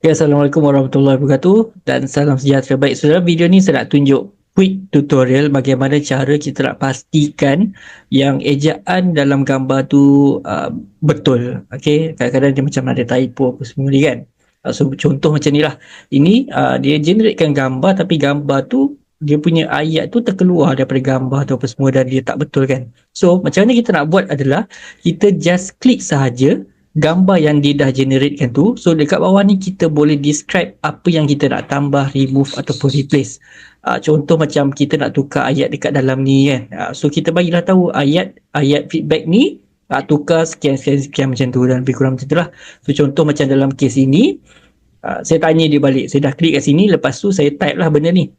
Okay, Assalamualaikum warahmatullahi wabarakatuh dan salam sejahtera. Baik, saudara, video ni saya nak tunjuk quick tutorial bagaimana cara kita nak pastikan yang ejaan dalam gambar tu uh, betul. Okay, kadang-kadang dia macam ada typo apa semua ni kan. Uh, so, contoh macam ni lah. Ini uh, dia generatekan gambar tapi gambar tu dia punya ayat tu terkeluar daripada gambar tu apa semua dan dia tak betul kan. So, macam mana kita nak buat adalah kita just klik sahaja gambar yang dia dah generatekan tu so dekat bawah ni kita boleh describe apa yang kita nak tambah remove ataupun replace. Uh, contoh macam kita nak tukar ayat dekat dalam ni kan. Uh, so kita bagilah tahu ayat ayat feedback ni uh, tukar sekian sekian sekian macam tu dan lebih kurang macam tu lah. So contoh macam dalam kes ini uh, saya tanya dia balik. Saya dah klik kat sini lepas tu saya type lah benda ni.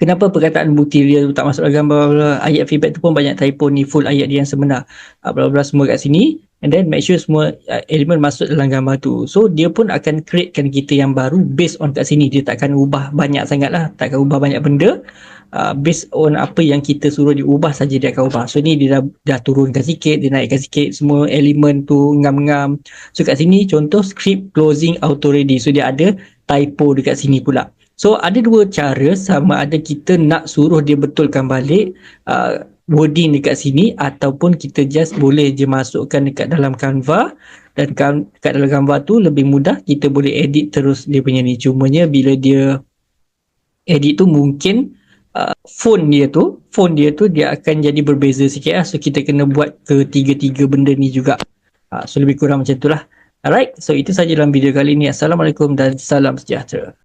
Kenapa perkataan real tu tak masuk dalam gambar ayat feedback tu pun banyak typo ni full ayat dia yang sebenar. Uh, bla bla semua kat sini and then make sure semua uh, elemen masuk dalam gambar tu. So dia pun akan createkan kita yang baru based on kat sini. Dia takkan ubah banyak sangat lah takkan ubah banyak benda. Uh, based on apa yang kita suruh dia ubah saja dia akan ubah. So ni dia dah, dah turunkan sikit dia naikkan sikit. Semua elemen tu ngam-ngam. So kat sini contoh script closing auto ready. So dia ada typo dekat sini pula. So ada dua cara sama ada kita nak suruh dia betulkan balik uh, wording dekat sini ataupun kita just boleh je masukkan dekat dalam Canva. Dan kan, dekat dalam Canva tu lebih mudah kita boleh edit terus dia punya ni. Cumanya bila dia edit tu mungkin uh, font dia tu font dia tu dia akan jadi berbeza sikit lah. So kita kena buat ketiga-tiga benda ni juga. Uh, so lebih kurang macam tu lah. Alright so itu saja dalam video kali ni. Assalamualaikum dan salam sejahtera